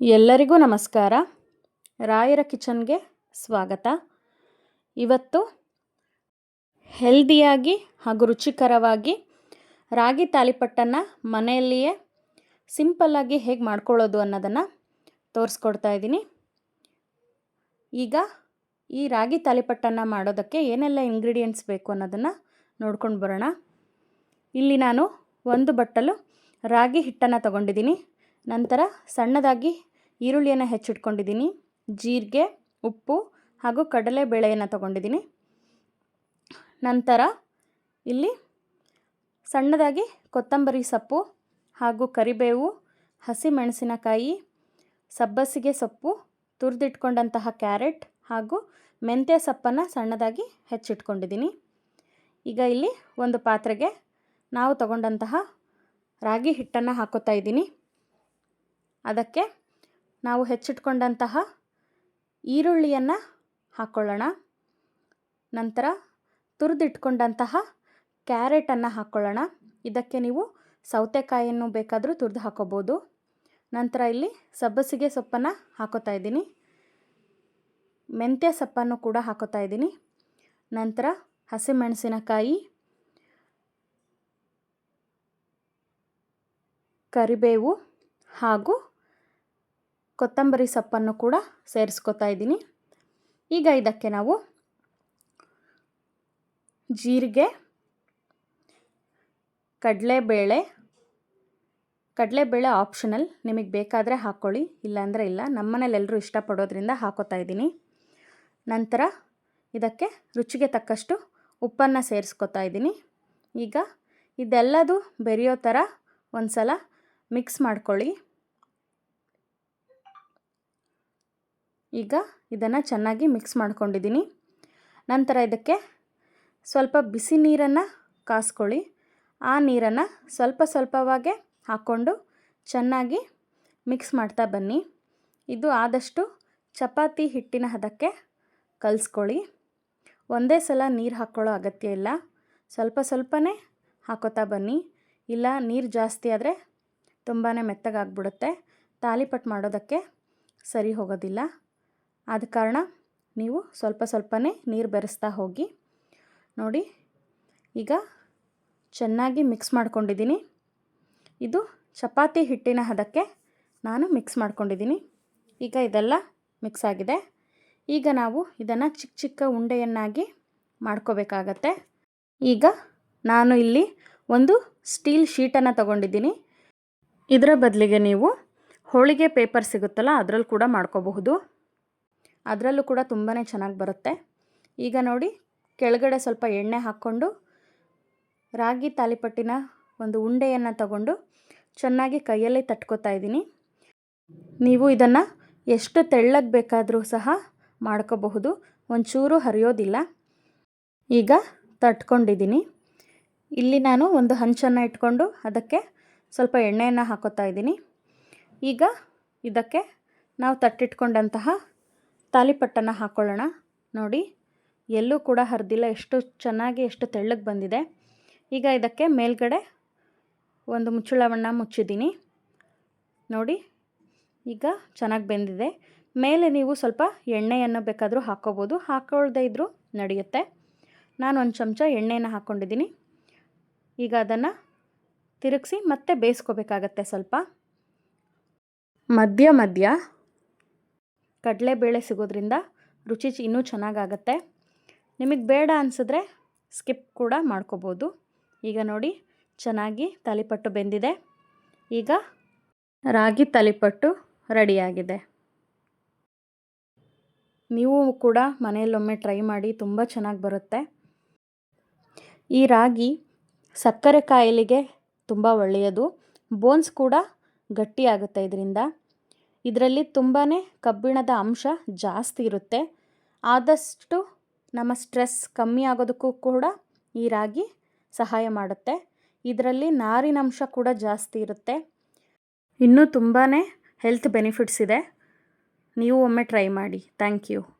ಎಲ್ಲರಿಗೂ ನಮಸ್ಕಾರ. ರಾಯರ ಕಿಚನ್ಗೆ ಸ್ವಾಗತ. ಇವತ್ತು ಹೆಲ್ದಿಯಾಗಿ ಹಾಗೂ ರುಚಿಕರವಾಗಿ ರಾಗಿ ತಾಲಿಪಟ್ಟನ್ನು ಮನೆಯಲ್ಲಿಯೇ ಸಿಂಪಲ್ಲಾಗಿ ಹೇಗೆ ಮಾಡ್ಕೊಳ್ಳೋದು ಅನ್ನೋದನ್ನು ತೋರಿಸ್ಕೊಡ್ತಾ ಇದ್ದೀನಿ. ಈಗ ಈ ರಾಗಿ ತಾಲಿಪಟ್ಟನ್ನು ಮಾಡೋದಕ್ಕೆ ಏನೆಲ್ಲ ಇಂಗ್ರೀಡಿಯೆಂಟ್ಸ್ ಬೇಕು ಅನ್ನೋದನ್ನು ನೋಡ್ಕೊಂಡು ಬರೋಣ. ಇಲ್ಲಿ ನಾನು ಒಂದು ಬಟ್ಟಲು ರಾಗಿ ಹಿಟ್ಟನ್ನು ತಗೊಂಡಿದ್ದೀನಿ. ನಂತರ ಸಣ್ಣದಾಗಿ ಈರುಳ್ಳಿಯನ್ನು ಹೆಚ್ಚಿಟ್ಕೊಂಡಿದ್ದೀನಿ, ಜೀರಿಗೆ, ಉಪ್ಪು ಹಾಗೂ ಕಡಲೆಬೇಳೆಯನ್ನು ತಗೊಂಡಿದ್ದೀನಿ. ನಂತರ ಇಲ್ಲಿ ಸಣ್ಣದಾಗಿ ಕೊತ್ತಂಬರಿ ಸೊಪ್ಪು ಹಾಗೂ ಕರಿಬೇವು, ಹಸಿಮೆಣಸಿನಕಾಯಿ, ಸಬ್ಬಸಿಗೆ ಸೊಪ್ಪು, ತುರಿದಿಟ್ಕೊಂಡಂತಹ ಕ್ಯಾರೆಟ್ ಹಾಗೂ ಮೆಂತ್ಯ ಸೊಪ್ಪನ್ನು ಸಣ್ಣದಾಗಿ ಹೆಚ್ಚಿಟ್ಕೊಂಡಿದ್ದೀನಿ. ಈಗ ಇಲ್ಲಿ ಒಂದು ಪಾತ್ರೆಗೆ ನಾವು ತಗೊಂಡಂತಹ ರಾಗಿ ಹಿಟ್ಟನ್ನು ಹಾಕೋತಾ ಇದ್ದೀನಿ. ಅದಕ್ಕೆ ನಾವು ಹೆಚ್ಚಿಟ್ಕೊಂಡಂತಹ ಈರುಳ್ಳಿಯನ್ನು ಹಾಕ್ಕೊಳ್ಳೋಣ ನಂತರ ತುರಿದಿಟ್ಕೊಂಡಂತಹ ಕ್ಯಾರೆಟನ್ನು ಹಾಕ್ಕೊಳ್ಳೋಣ ಇದಕ್ಕೆ ನೀವು ಸೌತೆಕಾಯಿಯನ್ನು ಬೇಕಾದರೂ ತುರಿದು ಹಾಕೋಬೋದು. ನಂತರ ಇಲ್ಲಿ ಸಬ್ಬಸಿಗೆ ಸೊಪ್ಪನ್ನು ಹಾಕೋತಾ ಇದ್ದೀನಿ. ಮೆಂತ್ಯ ಸೊಪ್ಪನ್ನು ಕೂಡ ಹಾಕೋತಾ ಇದ್ದೀನಿ. ನಂತರ ಹಸಿಮೆಣಸಿನಕಾಯಿ, ಕರಿಬೇವು ಹಾಗೂ ಕೊತ್ತಂಬರಿ ಸೊಪ್ಪನ್ನು ಕೂಡ ಸೇರಿಸ್ಕೊತಾ ಇದ್ದೀನಿ. ಈಗ ಇದಕ್ಕೆ ನಾವು ಜೀರಿಗೆ, ಕಡಲೆಬೇಳೆ ಕಡಲೆಬೇಳೆ ಆಪ್ಷನಲ್ ನಿಮಗೆ ಬೇಕಾದರೆ ಹಾಕ್ಕೊಳ್ಳಿ ಇಲ್ಲಾಂದರೆ ಇಲ್ಲ. ನಮ್ಮನೇಲಿ ಎಲ್ಲರೂ ಇಷ್ಟಪಡೋದ್ರಿಂದ ಹಾಕೋತಾ ಇದ್ದೀನಿ. ನಂತರ ಇದಕ್ಕೆ ರುಚಿಗೆ ತಕ್ಕಷ್ಟು ಉಪ್ಪನ್ನು ಸೇರಿಸ್ಕೊತಾ ಇದ್ದೀನಿ. ಈಗ ಇದೆಲ್ಲದೂ ಬೆರೆಯೋ ಥರ ಒಂದು ಸಲ ಮಿಕ್ಸ್ ಮಾಡ್ಕೊಳ್ಳಿ. ಈಗ ಇದನ್ನು ಚೆನ್ನಾಗಿ ಮಿಕ್ಸ್ ಮಾಡ್ಕೊಂಡಿದ್ದೀನಿ. ನಂತರ ಇದಕ್ಕೆ ಸ್ವಲ್ಪ ಬಿಸಿ ನೀರನ್ನು ಕಾಸ್ಕೊಳ್ಳಿ. ಆ ನೀರನ್ನು ಸ್ವಲ್ಪ ಸ್ವಲ್ಪವಾಗೆ ಹಾಕ್ಕೊಂಡು ಚೆನ್ನಾಗಿ ಮಿಕ್ಸ್ ಮಾಡ್ತಾ ಬನ್ನಿ. ಇದು ಆದಷ್ಟು ಚಪಾತಿ ಹಿಟ್ಟಿನ ಹದಕ್ಕೆ ಕಲಿಸ್ಕೊಳ್ಳಿ. ಒಂದೇ ಸಲ ನೀರು ಹಾಕ್ಕೊಳ್ಳೋ ಅಗತ್ಯ ಇಲ್ಲ. ಸ್ವಲ್ಪ ಸ್ವಲ್ಪನೇ ಹಾಕೋತಾ ಬನ್ನಿ. ಇಲ್ಲ, ನೀರು ಜಾಸ್ತಿ ಆದರೆ ತುಂಬಾ ಮೆತ್ತಗಾಗ್ಬಿಡುತ್ತೆ. ತಾಲಿಪಟ್ಟು ಮಾಡೋದಕ್ಕೆ ಸರಿ ಹೋಗೋದಿಲ್ಲ. ಆದ ಕಾರಣ ನೀವು ಸ್ವಲ್ಪ ಸ್ವಲ್ಪನೇ ನೀರು ಬೆರೆಸ್ತಾ ಹೋಗಿ ನೋಡಿ, ಈಗ ಚೆನ್ನಾಗಿ ಮಿಕ್ಸ್ ಮಾಡ್ಕೊಂಡಿದ್ದೀನಿ. ಇದು ಚಪಾತಿ ಹಿಟ್ಟಿನ ಹದಕ್ಕೆ ನಾನು ಮಿಕ್ಸ್ ಮಾಡ್ಕೊಂಡಿದ್ದೀನಿ. ಈಗ ಇದೆಲ್ಲ ಮಿಕ್ಸ್ ಆಗಿದೆ. ಈಗ ನಾವು ಇದನ್ನು ಚಿಕ್ಕ ಚಿಕ್ಕ ಉಂಡೆಯನ್ನಾಗಿ ಮಾಡ್ಕೋಬೇಕಾಗತ್ತೆ. ಈಗ ನಾನು ಇಲ್ಲಿ ಒಂದು ಸ್ಟೀಲ್ ಶೀಟನ್ನು ತಗೊಂಡಿದ್ದೀನಿ. ಇದರ ಬದಲಿಗೆ ನೀವು ಹೋಳಿಗೆ ಪೇಪರ್ ಸಿಗುತ್ತಲ್ಲ ಅದರಲ್ಲಿ ಕೂಡ ಮಾಡ್ಕೋಬಹುದು. ಅದರಲ್ಲೂ ಕೂಡ ತುಂಬಾ ಚೆನ್ನಾಗಿ ಬರುತ್ತೆ. ಈಗ ನೋಡಿ, ಕೆಳಗಡೆ ಸ್ವಲ್ಪ ಎಣ್ಣೆ ಹಾಕ್ಕೊಂಡು, ರಾಗಿ ತಾಲಿಪಟ್ಟಿನ ಒಂದು ಉಂಡೆಯನ್ನು ತಗೊಂಡು ಚೆನ್ನಾಗಿ ಕೈಯಲ್ಲಿ ತಟ್ಕೋತಾ ಇದ್ದೀನಿ. ನೀವು ಇದನ್ನು ಎಷ್ಟು ತೆಳ್ಳಗೆ ಬೇಕಾದರೂ ಸಹ ಮಾಡ್ಕೋಬಹುದು, ಒಂಚೂರು ಹರಿಯೋದಿಲ್ಲ. ಈಗ ತಟ್ಕೊಂಡಿದ್ದೀನಿ. ಇಲ್ಲಿ ನಾನು ಒಂದು ಹಂಚನ್ನು ಇಟ್ಕೊಂಡು ಅದಕ್ಕೆ ಸ್ವಲ್ಪ ಎಣ್ಣೆಯನ್ನು ಹಾಕೋತಾ ಇದ್ದೀನಿ. ಈಗ ಇದಕ್ಕೆ ನಾವು ತಟ್ಟಿಟ್ಕೊಂಡಂತಹ ತಾಲಿಪಟ್ಟನ್ನು ಹಾಕ್ಕೊಳ್ಳೋಣ ನೋಡಿ, ಎಲ್ಲೂ ಕೂಡ ಹರಿದಿಲ್ಲ. ಎಷ್ಟು ಚೆನ್ನಾಗಿ, ಎಷ್ಟು ತೆಳ್ಳಗೆ ಬಂದಿದೆ. ಈಗ ಇದಕ್ಕೆ ಮೇಲ್ಗಡೆ ಒಂದು ಮುಚ್ಚಳವನ್ನು ಮುಚ್ಚಿದ್ದೀನಿ. ನೋಡಿ, ಈಗ ಚೆನ್ನಾಗಿ ಬೆಂದಿದೆ. ಮೇಲೆ ನೀವು ಸ್ವಲ್ಪ ಎಣ್ಣೆಯನ್ನು ಬೇಕಾದರೂ ಹಾಕ್ಕೋಬೋದು ಹಾಕ್ಕೊಳ್ದೇ ಇದ್ದರೂ ನಡೆಯುತ್ತೆ. ನಾನು ಒಂದು ಚಮಚ ಎಣ್ಣೆಯನ್ನು ಹಾಕ್ಕೊಂಡಿದ್ದೀನಿ ಈಗ ಅದನ್ನು ತಿರುಗಿಸಿ ಮತ್ತೆ ಬೇಯಿಸ್ಕೋಬೇಕಾಗತ್ತೆ ಸ್ವಲ್ಪ. ಮಧ್ಯ ಮಧ್ಯ ಕಡಲೆಬೇಳೆ ಸಿಗೋದ್ರಿಂದ ರುಚಿ ಇನ್ನೂ ಚೆನ್ನಾಗಾಗತ್ತೆ. ನಿಮಗೆ ಬೇಡ ಅನಿಸಿದ್ರೆ ಸ್ಕಿಪ್ ಕೂಡ ಮಾಡ್ಕೋಬೋದು. ಈಗ ನೋಡಿ, ಚೆನ್ನಾಗಿ ತಾಲಿಪಟ್ಟು ಬೆಂದಿದೆ. ಈಗ ರಾಗಿ ತಾಲಿಪಟ್ಟು ರೆಡಿಯಾಗಿದೆ. ನೀವು ಕೂಡ ಮನೆಯಲ್ಲೊಮ್ಮೆ ಟ್ರೈ ಮಾಡಿ, ತುಂಬ ಚೆನ್ನಾಗಿ ಬರುತ್ತೆ. ಈ ರಾಗಿ ಸಕ್ಕರೆ ಕಾಯಿಲೆಗೆ ತುಂಬ ಒಳ್ಳೆಯದು. ಬೋನ್ಸ್ ಕೂಡ ಗಟ್ಟಿಯಾಗುತ್ತೆ ಇದರಿಂದ. ಇದರಲ್ಲಿ ತುಂಬಾ ಕಬ್ಬಿಣದ ಅಂಶ ಜಾಸ್ತಿ ಇರುತ್ತೆ. ಆದಷ್ಟು ನಮ್ಮ ಸ್ಟ್ರೆಸ್ ಕಮ್ಮಿ ಆಗೋದಕ್ಕೂ ಕೂಡ ಈ ರಾಗಿ ಸಹಾಯ ಮಾಡುತ್ತೆ. ಇದರಲ್ಲಿ ನಾರಿನಂಶ ಕೂಡ ಜಾಸ್ತಿ ಇರುತ್ತೆ. ಇನ್ನೂ ತುಂಬಾ ಹೆಲ್ತ್ ಬೆನಿಫಿಟ್ಸ್ ಇದೆ. ನೀವು ಒಮ್ಮೆ ಟ್ರೈ ಮಾಡಿ. Thank you